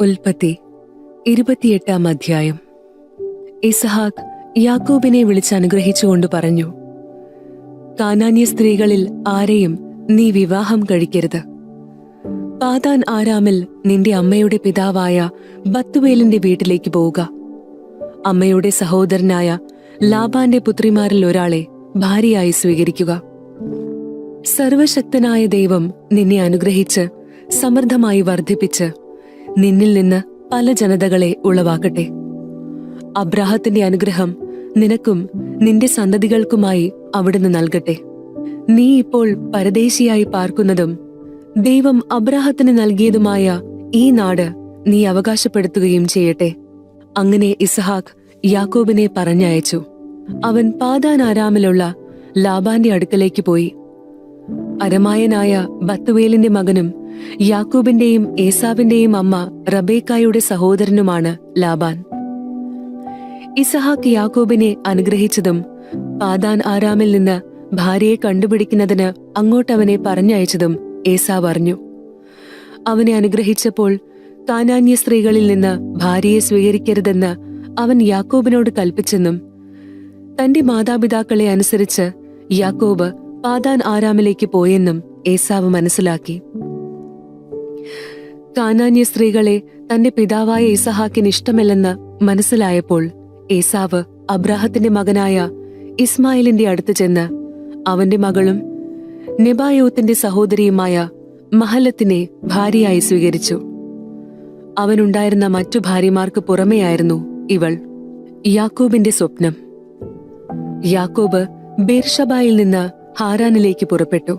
ഉൽപ്പത്തി ഇരുപത്തിയെട്ടാം അധ്യായം. ഇസഹാക്ക് യാക്കോബിനെ വിളിച്ച് അനുഗ്രഹിച്ചുകൊണ്ട് പറഞ്ഞു കാനാന്യ സ്ത്രീകളിൽ ആരെയും നീ വിവാഹം കഴിക്കരുത്. പാതാൻ ആരാമിൽ നിന്റെ അമ്മയുടെ പിതാവായ ബത്തുവേലിന്റെ വീട്ടിലേക്ക് പോവുക. അമ്മയുടെ സഹോദരനായ ലാബാന്റെ പുത്രിമാരിൽ ഒരാളെ ഭാര്യയായി സ്വീകരിക്കുക. സർവശക്തനായ ദൈവം നിന്നെ അനുഗ്രഹിച്ച് സമൃദ്ധമായി വർദ്ധിപ്പിച്ച് നിന്നിൽ നിന്ന് പല ജനതകളെ ഉളവാക്കട്ടെ. അബ്രാഹത്തിന്റെ അനുഗ്രഹം നിനക്കും നിന്റെ സന്തതികൾക്കുമായി അവിടുന്ന് നൽകട്ടെ. നീ ഇപ്പോൾ പരദേശിയായി പാർക്കുന്നതും ദൈവം അബ്രാഹത്തിന് നൽകിയതുമായ ഈ നാട് നീ അവകാശപ്പെടുത്തുകയും ചെയ്യട്ടെ. അങ്ങനെ ഇസഹാക്ക് യാക്കോബിനെ പറഞ്ഞയച്ചു. അവൻ പാതാനാരാമിലുള്ള ലാബാന്റെ അടുക്കലേക്ക് പോയി. അരമായനായ ബത്തുവേലിന്റെ മകനും യാക്കൂബിന്റെയും ഏസാവിന്റെയും അമ്മ റബേക്കായുടെ സഹോദരനുമാണ് ലാബാൻ. ഇസഹാക്ക് യാക്കൂബിനെ അനുഗ്രഹിച്ചതും പാതാൻ ആരാമിൽ നിന്ന് ഭാര്യയെ കണ്ടുപിടിക്കുന്നതിന് അങ്ങോട്ടവനെ പറഞ്ഞയച്ചതും ഏസാവ് അറിഞ്ഞു. അവനെ അനുഗ്രഹിച്ചപ്പോൾ കാനാന്യ സ്ത്രീകളിൽ നിന്ന് ഭാര്യയെ സ്വീകരിക്കരുതെന്ന് അവൻ യാക്കോബിനോട് കൽപ്പിച്ചെന്നും തന്റെ മാതാപിതാക്കളെ അനുസരിച്ച് യാക്കോബ് പാദാൻ ആരാമിലേക്ക് പോയെന്നും ഏസാവ് മനസ്സിലാക്കി. കാനാന്യ സ്ത്രീകളെ തന്റെ പിതാവായ ഇസഹാക്കിന് ഇഷ്ടമല്ലെന്ന് മനസ്സിലായപ്പോൾ ഏസാവ് അബ്രാഹത്തിന്റെ മകനായ ഇസ്മായിലിന്റെ അടുത്ത് ചെന്ന് അവന്റെ മകളും നെബായോത്തിന്റെ സഹോദരിയുമായ മഹലത്തിനെ ഭാര്യയായി സ്വീകരിച്ചു. അവനുണ്ടായിരുന്ന മറ്റു ഭാര്യമാർക്ക് പുറമെയായിരുന്നു ഇവൾ. യാക്കോബിന്റെ സ്വപ്നം. യാക്കോബ് ബേർഷബായിൽ നിന്ന് ഹാരാനിലേക്ക് പുറപ്പെട്ടു.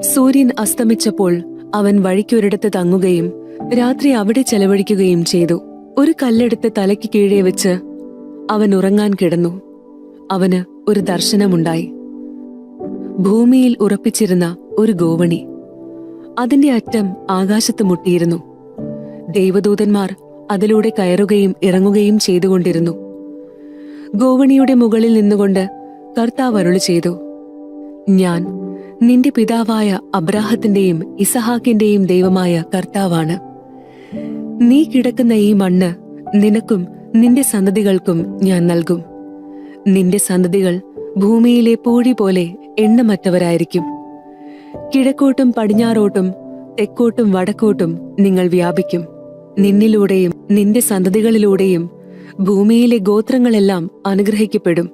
സൂര്യൻ അസ്തമിച്ചപ്പോൾ അവൻ വഴിക്കൊരിടത്ത് തങ്ങുകയും രാത്രി അവിടെ ചെലവഴിക്കുകയും ചെയ്തു. ഒരു കല്ലെടുത്ത് തലയ്ക്ക് കീഴേ വെച്ച് അവൻ ഉറങ്ങാൻ കിടന്നു. അവന് ഒരു ദർശനമുണ്ടായി. ഭൂമിയിൽ ഉറപ്പിച്ചിരുന്ന ഒരു ഗോവണി. അതിന്റെ അറ്റം ആകാശത്ത് മുട്ടിയിരുന്നു. ദൈവദൂതന്മാർ അതിലൂടെ കയറുകയും ഇറങ്ങുകയും ചെയ്തുകൊണ്ടിരുന്നു. ഗോവണിയുടെ മുകളിൽ നിന്നുകൊണ്ട് കർത്താവ് അരുളി ചെയ്തു. ഞാൻ നിന്റെ പിതാവായ അബ്രാഹത്തിന്റെയും ഇസഹാക്കിന്റെയും ദൈവമായ കർത്താവാണ്. നീ കിടക്കുന്ന ഈ മണ്ണ് നിനക്കും നിന്റെ സന്തതികൾക്കും ഞാൻ നൽകും. നിന്റെ സന്തതികൾ ഭൂമിയിലെ പൂഴി പോലെ എണ്ണമറ്റവരായിരിക്കും. കിഴക്കോട്ടും പടിഞ്ഞാറോട്ടും തെക്കോട്ടും വടക്കോട്ടും നിങ്ങൾ വ്യാപിക്കും. നിന്നിലൂടെയും നിന്റെ സന്തതികളിലൂടെയും ഭൂമിയിലെ ഗോത്രങ്ങളെല്ലാം അനുഗ്രഹിക്കപ്പെടും.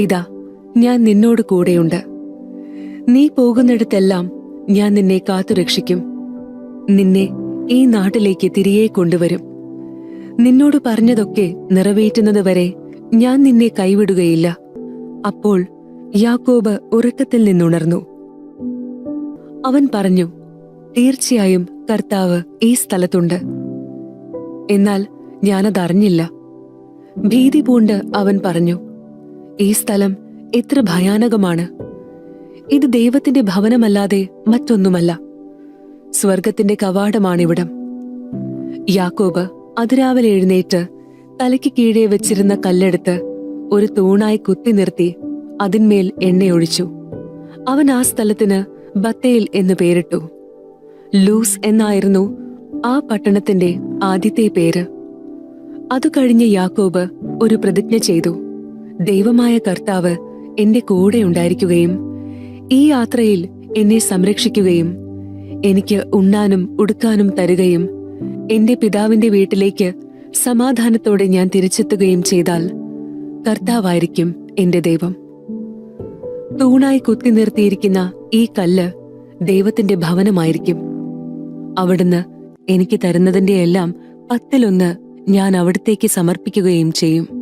ഇതാ ഞാൻ നിന്നോട് കൂടെയുണ്ട്. നീ പോകുന്നിടത്തെല്ലാം ഞാൻ നിന്നെ കാത്തുരക്ഷിക്കും നിന്നെ ഈ നാട്ടിലേക്ക് തിരികെ കൊണ്ടുവരും. നിന്നോട് പറഞ്ഞതൊക്കെ നിറവേറ്റുന്നതുവരെ ഞാൻ നിന്നെ കൈവിടുകയില്ല. അപ്പോൾ യാക്കോബ് ഉറക്കത്തിൽ നിന്നുണർന്നു. അവൻ പറഞ്ഞു തീർച്ചയായും കർത്താവ് ഈ സ്ഥലത്തുണ്ട്. എന്നാൽ ഞാനതറിഞ്ഞില്ല. ഭീതി പൂണ്ട് അവൻ പറഞ്ഞു ഈ സ്ഥലം എത്ര ഭയാനകമാണ്. ഇത് ദൈവത്തിന്റെ ഭവനമല്ലാതെ മറ്റൊന്നുമല്ല. സ്വർഗത്തിന്റെ കവാടമാണിവിടം. യാക്കോബ് അതിരാവിലെ എഴുന്നേറ്റ് തലയ്ക്ക് കീഴെ വെച്ചിരുന്ന കല്ലെടുത്ത് ഒരു തൂണായി കുത്തി നിർത്തി അതിന്മേൽ എണ്ണയൊഴിച്ചു. അവൻ ആ സ്ഥലത്തിന് ബത്തേൽ എന്ന് പേരിട്ടു. ലൂസ് എന്നായിരുന്നു ആ പട്ടണത്തിന്റെ ആദ്യത്തെ പേര്. അതു കഴിഞ്ഞ് യാക്കോബ് ഒരു പ്രതിജ്ഞ ചെയ്തു. ദൈവമായ കർത്താവ് എന്റെ കൂടെ ഉണ്ടായിരിക്കുകയും ഈ യാത്രയിൽ എന്നെ സംരക്ഷിക്കുകയും എനിക്ക് ഉണ്ണാനും ഉടുക്കാനും തരുകയും എന്റെ പിതാവിന്റെ വീട്ടിലേക്ക് സമാധാനത്തോടെ ഞാൻ തിരിച്ചെത്തുകയും ചെയ്താൽ കർത്താവായിരിക്കും എന്റെ ദൈവം. തൂണായി കുത്തി നിർത്തിയിരിക്കുന്ന ഈ കല്ല് ദൈവത്തിന്റെ ഭവനമായിരിക്കും. അവിടുന്ന് എനിക്ക് തരുന്നതിന്റെ എല്ലാം പത്തിലൊന്ന് ഞാൻ അവിടത്തേക്ക് സമർപ്പിക്കുകയും ചെയ്യും.